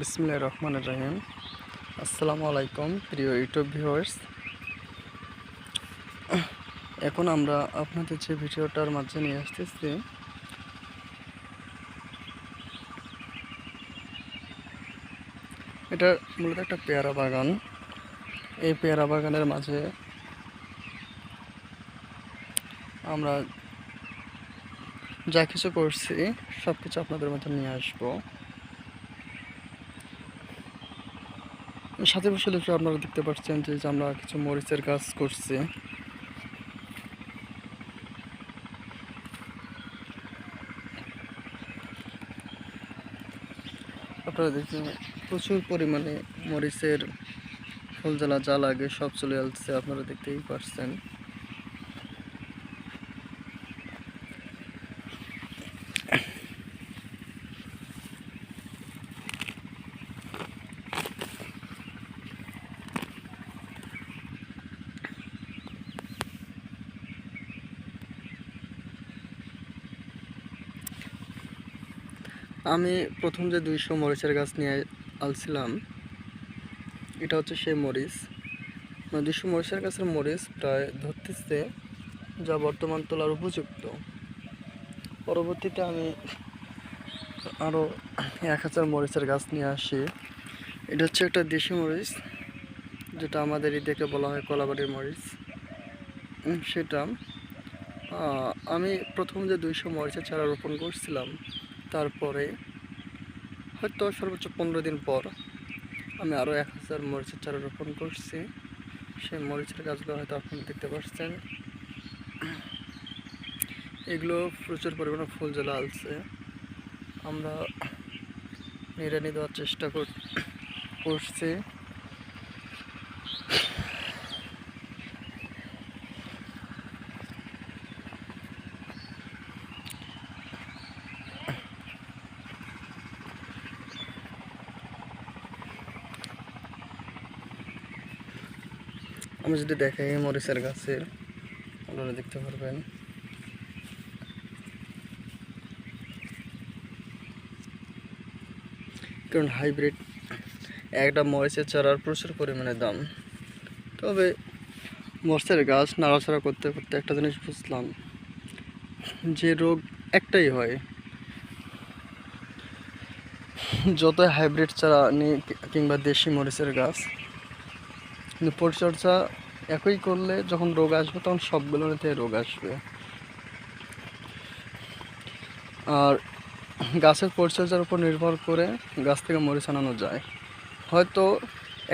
বিসমুল্লাহ রহমান রাহিম। আসসালামু আলাইকুম, প্রিয় ইউটিউব ভিউয়ার্স। এখন আমরা আপনাদের যে ভিডিওটার মাঝে নিয়ে আসতেছি, এটা মূলত একটা পেয়ারা বাগান। এই পেয়ারা বাগানের মাঝে আমরা যা কিছু করছি সব কিছু আপনাদের মধ্যে নিয়ে আসব। সাথে বসে লিখে আপনারা দেখতে পাচ্ছেন যে যে আমরা কিছু মরিচের গাছ করছি। আপনারা দেখছেন প্রচুর পরিমাণে মরিচের ফুল জ্বালা যা লাগে সব চলে আসছে, আপনারা দেখতেই পারছেন। আমি প্রথম যে দুইশো মরিচের গাছ নিয়ে আলছিলাম, এটা হচ্ছে সেই মরিচ। মানে দুইশো মরিচের গাছের মরিচ প্রায় ধরতেছে, যা বর্তমান তোলার উপযুক্ত। পরবর্তীতে আমি আরও এক হাজার মরিচের গাছ নিয়ে আসি। এটা হচ্ছে একটা দেশি মরিচ, যেটা আমাদের এই এদিকে বলা হয় কলাবাড়ির মরিচ। সেটা আমি প্রথম যে দুইশো মরিচের চারা রোপণ করছিলাম তারপরে হয়তো সর্বোচ্চ পনেরো দিন পর আমি আরও এক হাজার মরিচের চারা রোপণ করছি। সেই মরিচের গাছগুলো হয়তো আপনি দেখতে পাচ্ছেন। এগুলো প্রচুর পরিমাণে ফুল জ্বালা আলছে। আমরা নিড়ানি দেওয়ার চেষ্টা কর, করছি। আমি যদি দেখাই মরিচের গাছের, আপনারা দেখতে পারবেন। কারণ হাইব্রিড একটা মরিচের চারার প্রচুর পরিমাণে দাম। তবে মরিচের গাছ নাড়াচাড়া করতে করতে একটা জিনিস বুঝলাম, যে রোগ একটাই হয়। যত হাইব্রিড চারা নিয়ে কিংবা দেশি মরিচের গাছ কিন্তু পরিচর্যা একই করলে যখন রোগ আসবে, তখন সবগুলোতে রোগ আসবে। আর গাছের পরিচর্যার উপর নির্ভর করে গাছ থেকে মরিচ আনানো যায়। হয়তো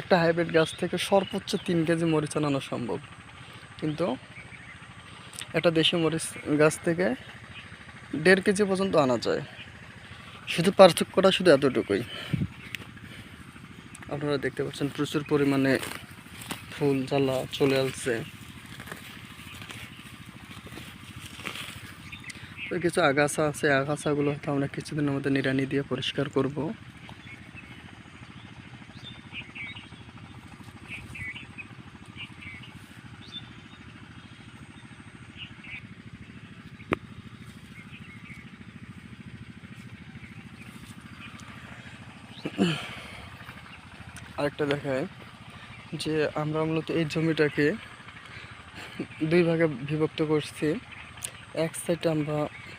একটা হাইব্রিড গাছ থেকে সর্বোচ্চ তিন কেজি মরিচ আনানো সম্ভব। কিন্তু একটা দেশি মরিচ গাছ থেকে দেড় কেজি পর্যন্ত আনা যায়। শুধু পার্থক্যটা শুধু এতটুকুই। আপনারা দেখতে পাচ্ছেন প্রচুর পরিমাণে ফুল জ্বালা চলে আসছে। তো কিছু আগাছা আছে, আগাছাগুলো হয়তো আমরা কিছুদিনের মধ্যে নিড়ানি দিয়ে পরিষ্কার করব। আরেকটা দেখায়। যে আমরা মূলত এই জমিটাকে দুই ভাগে বিভক্ত করছি। এক সাইডে আমরা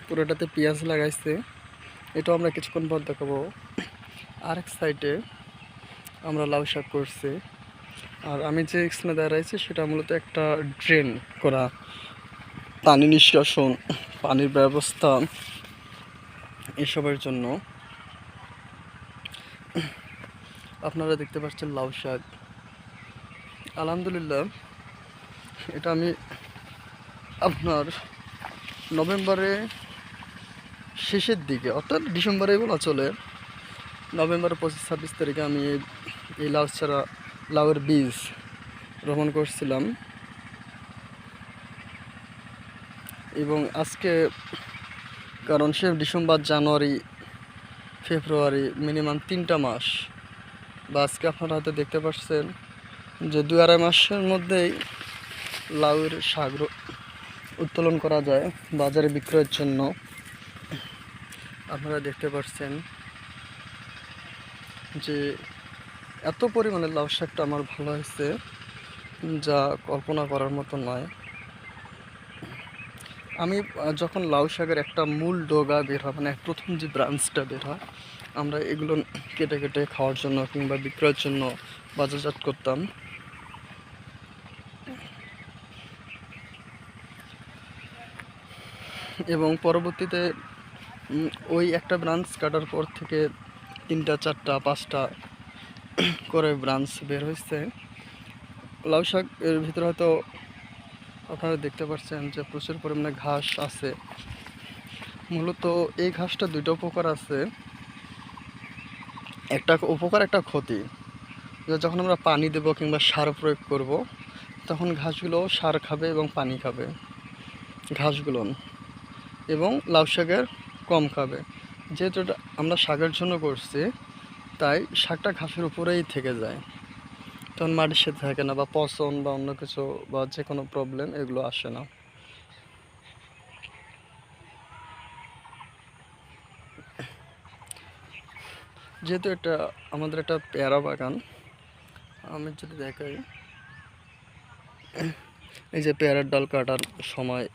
পুরোটাতে পেঁয়াজ লাগাইছি, এটাও আমরা কিছুক্ষণ পর দেখাবো। আরেক সাইডে আমরা লাউ শাক করছি। আর আমি যে স্থানে দাঁড়াইছি, সেটা মূলত একটা ড্রেন করা পানি নিষ্কাশন, পানির ব্যবস্থা এসবের জন্য। আপনারা দেখতে পাচ্ছেন লাউ শাক। আলহামদুলিল্লাহ, এটা আমি আপনার নভেম্বরে শেষের দিকে, অর্থাৎ ডিসেম্বরে বলা চলে, নভেম্বরের পঁচিশ, ছাব্বিশ তারিখে আমি এই লাউ ছাড়া, লাউয়ের বীজ রোপণ করছিলাম। এবং আজকে, কারণ সে ডিসেম্বর, জানুয়ারি, ফেব্রুয়ারি, মিনিমাম তিনটা মাস, বা আজকে আপনারা হয়তো দেখতে পাচ্ছেন যে দু আড়াই মাসের মধ্যেই লাউয়ের শাক উত্তোলন করা যায় বাজারে বিক্রয়ের জন্য। আপনারা দেখতে পাচ্ছেন যে এত পরিমাণে লাউ শাকটা আমার ভালো হয়েছে, যা কল্পনা করার মতো নয়। আমি যখন লাউ শাকের একটা মূল ডগা বের হয় মানে প্রথম যে ব্রাঞ্চটা বের হয়, আমরা এগুলো কেটে কেটে খাওয়ার জন্য কিংবা বিক্রয়ের জন্য বাজারজাত করতাম। এবং পরবর্তীতে ওই একটা ব্রাঞ্চ কাটার পর থেকে তিনটা, চারটা, পাঁচটা করে ব্রাঞ্চ বের হয়েছে। লাউ শাক এর ভিতরে হয়তো আপনারা দেখতে পাচ্ছেন যে প্রচুর পরিমাণে ঘাস আছে। মূলত এই ঘাসটা দুইটা উপকার আছে। একটা উপকার, একটা ক্ষতি। যখন আমরা পানি দেব কিংবা সার প্রয়োগ করব, তখন ঘাসগুলো সার খাবে এবং পানি খাবে। ঘাসগুলো এবং লাউ শাকের কম খাবে। যেহেতু এটা আমরা শাকের জন্য করছি, তাই শাকটা ঘাসের উপরেই থেকে যায়। তখন মাটির সাথে থাকে না বা পচন বা অন্য কিছু বা যে কোনো প্রবলেম এগুলো আসে না। যেহেতু এটা আমাদের একটা পেয়ারা বাগান, আমি যদি দেখাই। এই যে পেয়ারার ডাল কাটার সময়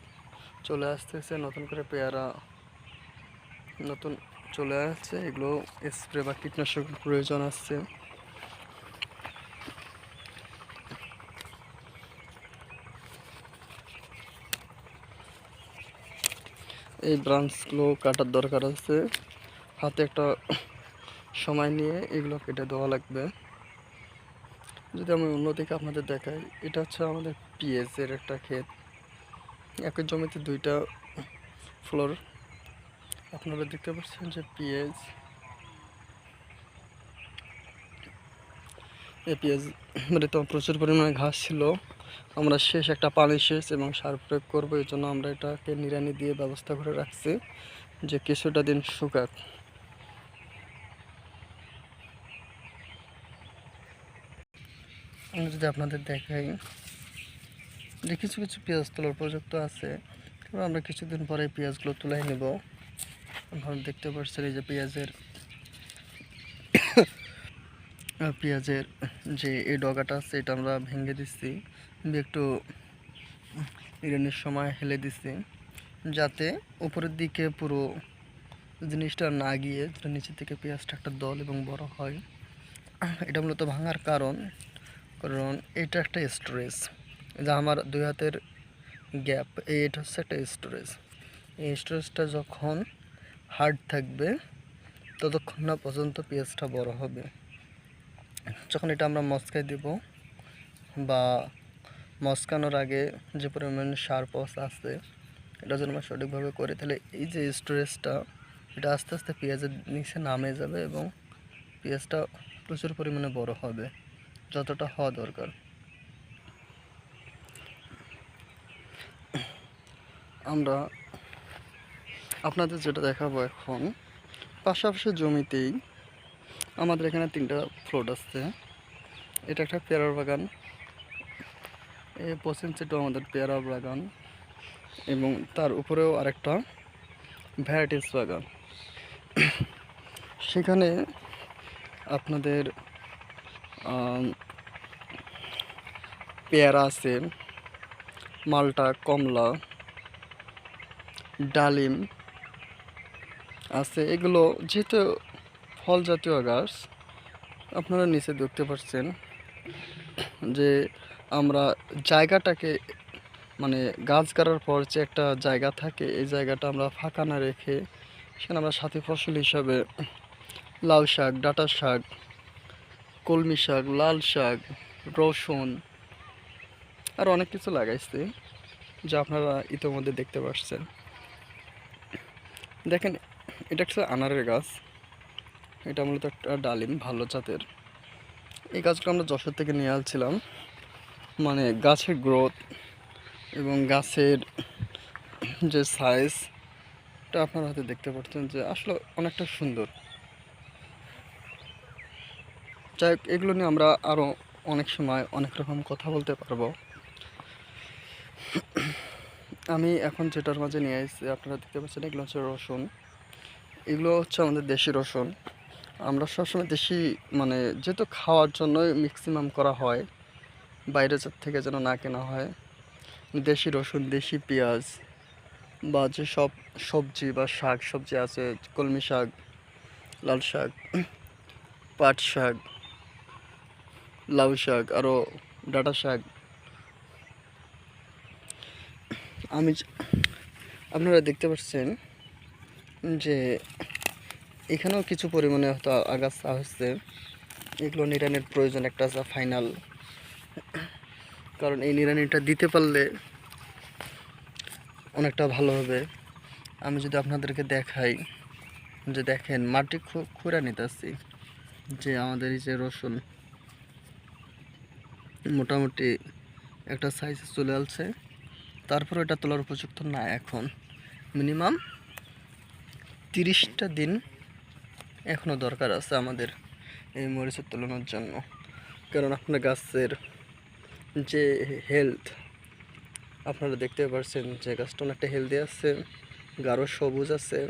চলে আসতেছে, নতুন করে পেয়ারা নতুন চলে আসছে। এগুলো স্প্রে বা কীটনাশক প্রয়োজন আসছে এই ব্রাঞ্চগুলো কাটার দরকার আছে। হাতে একটা সময় নিয়ে এগুলো কেটে দেওয়া লাগবে। যদি আমি অন্যদিকে আপনাদের দেখাই, এটা হচ্ছে আমাদের পিএসের একটা ক্ষেত। একই জমিতে দুইটা ফ্লোর। আপনারা দেখতে পাচ্ছেন যে পিএস এই মানে তো প্রচুর পরিমাণে ঘাস ছিল। আমরা শেষ একটা পানি শেষ এবং সার প্রয়োগ করব, এই জন্য আমরা এটাকে নিড়ানি দিয়ে ব্যবস্থা করে রাখছি যে কিছুটা দিন শুকাক। আমি যদি আপনাদের দেখাই যে কিছু কিছু পেঁয়াজ তোলার উপযুক্ত আছে তবে আমরা কিছুদিন পরে পেঁয়াজগুলো তুলে নেব। আপনারা দেখতে পাচ্ছেন এই যে পেঁয়াজের পেঁয়াজের যে এই ডগাটা আছে, এটা আমরা ভেঙে দিচ্ছি। একটু ইরানের সময় হেলে দিচ্ছি, যাতে উপরের দিকে পুরো জিনিসটা না গিয়ে নিচের থেকে পেঁয়াজটা একটা দল এবং বড় হয়। এটা মূলত ভাঙার কারণ কারণ এটা একটা স্টোরেজ। যা আমার দুই হাতের গ্যাপ এটা হচ্ছে একটা স্টোরেজ এই স্টোরেজটা যখন হার্ড থাকবে, ততক্ষণ না পর্যন্ত পেঁয়াজটা বড় হবে। যখন এটা আমরা মস্কায় দেব বা মস্কানোর আগে যে পরিমাণ সার পস আছে এটা যদি আমরা সঠিকভাবে করি, তাহলে এই যে স্টোরেজটা এটা আস্তে আস্তে পেঁয়াজের নিচে নামে যাবে এবং পেঁয়াজটা প্রচুর পরিমাণে বড় হবে, যতটা হওয়া দরকার। আমরা আপনাদের যেটা দেখাবো এখন, পাশাপাশি জমিতেই আমাদের এখানে তিনটা ফ্লোট আছে। এটা একটা পেয়ারার বাগান এই পশ্চিম সাইডও আমাদের পেয়ারা বাগান এবং তার উপরেও আরেকটা ভ্যারাইটিস বাগান। সেখানে আপনাদের পেয়ারা আছে, মালটা, কমলা ডালিম আছে। এগুলো যেহেতু ফল জাতীয় গাছ, আপনারা নিচে দেখতে পাচ্ছেন যে আমরা জায়গাটাকে মানে গাছ কাটার পর যে একটা জায়গা থাকে, এই জায়গাটা আমরা ফাঁকা না রেখে সেখানে আমরা সাথী ফসল হিসাবে লাউ শাক, ডাঁটা শাক, কলমি শাক, লাল শাক, রসুন আর অনেক কিছু লাগাইছি, যা আপনারা ইতোমধ্যে দেখতে পাচ্ছেন। দেখেন, এটা একটা আনারের গাছ। এটা মূলত একটা ডালিম, ভালো জাতের। এই গাছগুলো আমরা যশোর থেকে নিয়ে আসছিলাম। মানে গাছের গ্রোথ এবং গাছের যে সাইজ এটা আপনারা হয়তো দেখতে পাচ্ছেন যে আসলে অনেকটা সুন্দর। যাই হোক, এগুলো নিয়ে আমরা আরও অনেক সময় অনেক রকম কথা বলতে পারব। আমি এখন যেটার মাঝে নিয়ে এসেছি আপনারা দেখতে পাচ্ছেন, এগুলো হচ্ছে রসুন। এগুলো হচ্ছে আমাদের দেশি রসুন। আমরা সবসময় দেশি মানে যেহেতু খাওয়ার জন্যই ম্যাক্সিমাম করা হয়, বাইরে থেকে যেন না কেনা হয়। দেশি রসুন, দেশি পেঁয়াজ বা যে সব সবজি বা শাক, সবজি আছে, কলমি শাক, লাল শাক, পাট শাক, লাউ শাক, আরও ডাঁটা শাক আমি আপনারা দেখতে পাচ্ছেন যে এখানেও কিছু পরিমাণে হয়তো আগাছা হচ্ছে এগুলো নিরানির প্রয়োজন, একটা আছে ফাইনাল কারণ এই নিরানিটা দিতে পারলে অনেকটা ভালো হবে। আমি যদি আপনাদেরকে দেখাই, যে দেখেন, মাটি খুঁড়ে নিতেছি, যে আমাদের এই যে রসুন মোটামুটি একটা সাইজে চলে আসছে। তারপর এটা তোলার উপযুক্ত না এখন। মিনিমাম তিরিশটা দিন এখনও দরকার আছে আমাদের এই মরিচের তোলানোর জন্য। কারণ আপনার গাছের যে হেলথ আপনারা দেখতে পারছেন যে গাছটা অনেকটা হেলদি আছে, গাঢ় সবুজ আছে।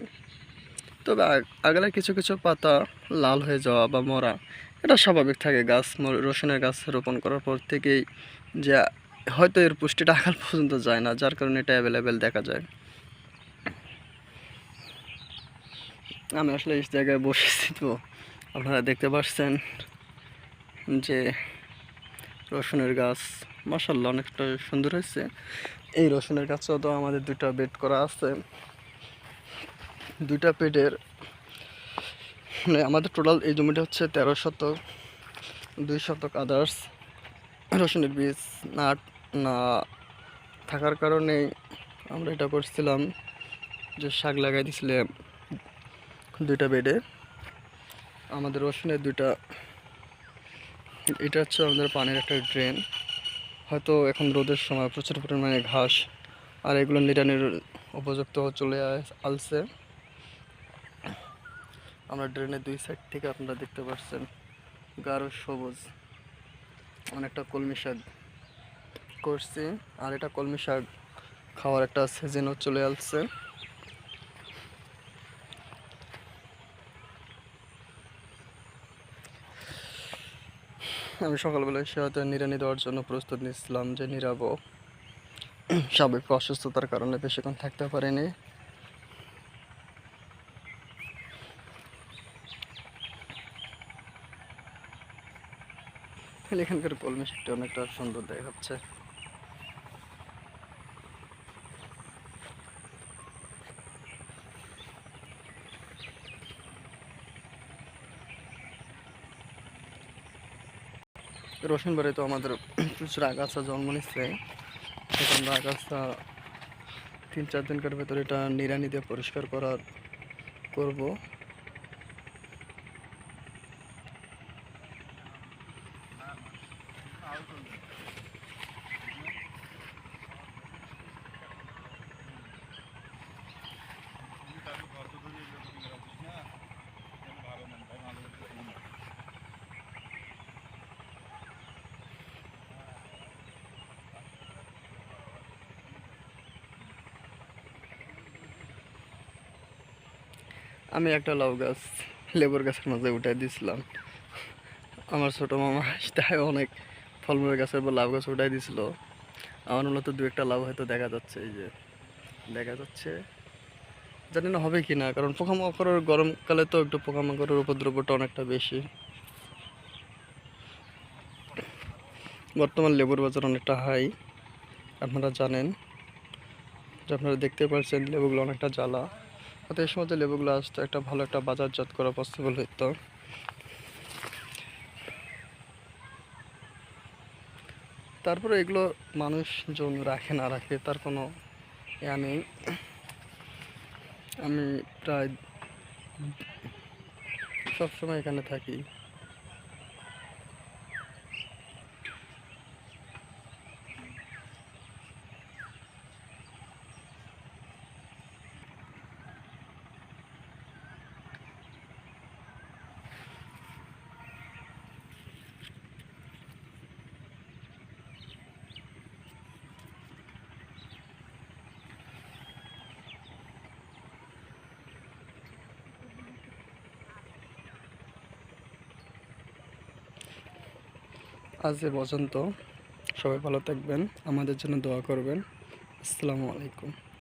তবে আগ- আগলে কিছু কিছু পাতা লাল হয়ে যাওয়া বা মরা, এটা স্বাভাবিক থাকে। গাছ রসুনের গাছ রোপণ করার পর থেকেই যে হয়তো এর পুষ্টিটা আকাল পর্যন্ত যায় না, যার কারণে এটা অ্যাভেলেবেল দেখা যায়। আমি আসলে এই জায়গায় বসেছি তো, আপনারা দেখতে পাচ্ছেন যে রসুনের গাছ মাসাল্লাহ অনেকটা সুন্দর হয়েছে। এই রসুনের গাছও তো আমাদের দুইটা বেড করা আছে। দুইটা পেটের মানে আমাদের টোটাল এই জমিটা হচ্ছে তেরো শতক, দুই শতক আদার্স রসুনের বীজ না না থাকার কারণে আমরা এটা করছিলাম যে শাক লাগাই দিয়েছিলাম দুইটা বেডে। আমাদের রসুনের দুইটা, এটা হচ্ছে আমাদের পানির একটা ড্রেন হয়তো এখন রোদের সময় প্রচুর পরিমাণে ঘাস আর এগুলো নিরানির উপযুক্ত চলে আস- আলছে। আমরা ড্রেনের দুই সাইড থেকে আপনারা দেখতে পাচ্ছেন গাঢ় সবুজ। অনেকটা কলমি শাক করছি, আর এটা কলমি শাক খাওয়ার একটা সিজনও চলে আসছে। আমি সকালবেলা এসে হয়তো নিরানি দেওয়ার জন্য প্রস্তুত নিচ্ছিলাম যে নিরাব স্বাভাবিক অসুস্থতার কারণে বেশিক্ষণ থাকতে পারিনি। এখানকার কলমি অনেকটা সুন্দর দেখাচ্ছে রসুন বাড়ি তো আমাদের প্রচুর আগাছা জন্ম নিচ্ছে। আমরা আগাছা তিন চার দিনকার ভেতরে এটা নিড়ানি দিয়ে পরিষ্কার করার করব। আমি একটা লাউ গাছ লেবুর গাছের মাঝে উঠাই দিয়েছিলাম আমার ছোটো মামা তাই অনেক। ফলমূলের গাছের বা লাউ গাছ উঠাই দিয়েছিল আমার মূলত দু একটা লাউ হয়তো দেখা যাচ্ছে, এই যে দেখা যাচ্ছে। জানি না হবে কি না কারণ পোকামাকড়ের গরমকালে তো একটু পোকামাকড়ের উপদ্রবটা অনেকটা বেশি। বর্তমান লেবুর বাজার অনেকটা হাই, আপনারা জানেন। যে আপনারা দেখতে পাচ্ছেন, লেবুগুলো অনেকটা জ্বালা। হয়তো এই সময় লেবুগুলো আসতো, একটা ভালো একটা বাজারজাত করা পসিবল হতো তারপরে এগুলো মানুষজন রাখে না রাখে, তার কোনো ইয়া নেই। আমি প্রায় সবসময় এখানে থাকি। আজ এ পর্যন্ত সবাই ভালো থাকবেন আমাদের জন্য দোয়া করবেন। আসসালামু আলাইকুম।